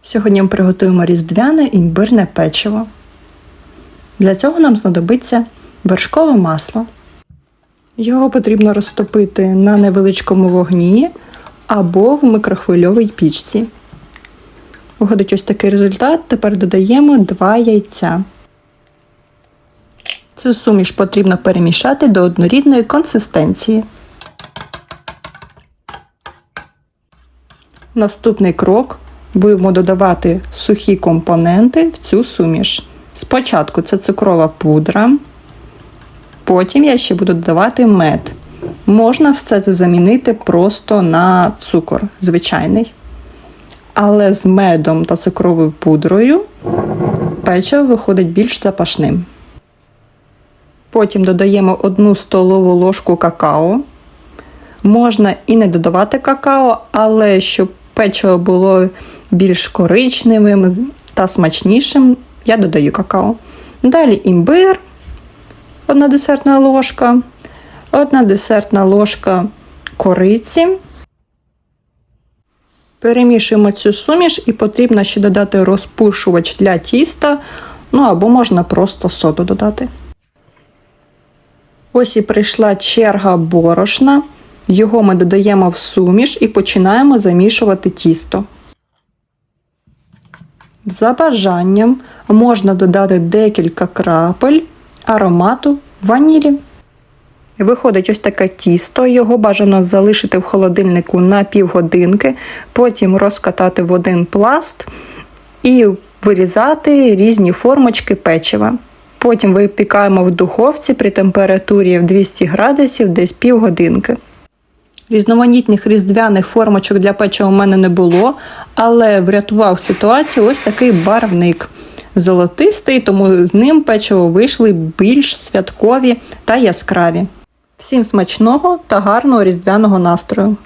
Сьогодні ми приготуємо різдвяне імбирне печиво. Для цього нам знадобиться вершкове масло. Його потрібно розтопити на невеличкому вогні або в микрохвильовій пічці. Виходить ось такий результат. Тепер додаємо 2 яйця. Цю суміш потрібно перемішати до однорідної консистенції. Наступний крок будемо додавати сухі компоненти в цю суміш. Спочатку це цукрова пудра, потім я ще буду додавати мед. Можна все це замінити просто на цукор звичайний. Але з медом та цукровою пудрою печиво виходить більш запашним. Потім додаємо 1 столову ложку какао. Можна і не додавати какао, але щоб печиво було більш коричневим та смачнішим, я додаю какао. Далі імбир, 1 десертна ложка, 1 десертна ложка кориці. Перемішуємо цю суміш і потрібно ще додати розпушувач для тіста, ну або можна просто соду додати. Ось і прийшла черга борошна. Його ми додаємо в суміш і починаємо замішувати тісто. За бажанням можна додати декілька крапель аромату ванілі. Виходить ось таке тісто, його бажано залишити в холодильнику на півгодинки, потім розкатати в один пласт і вирізати різні формочки печива. Потім випікаємо в духовці при температурі в 200 градусів десь півгодинки. Різноманітних різдвяних формочок для печива у мене не було, але врятував ситуацію ось такий барвник. Золотистий, тому з ним печиво вийшли більш святкові та яскраві. Всім смачного та гарного різдвяного настрою!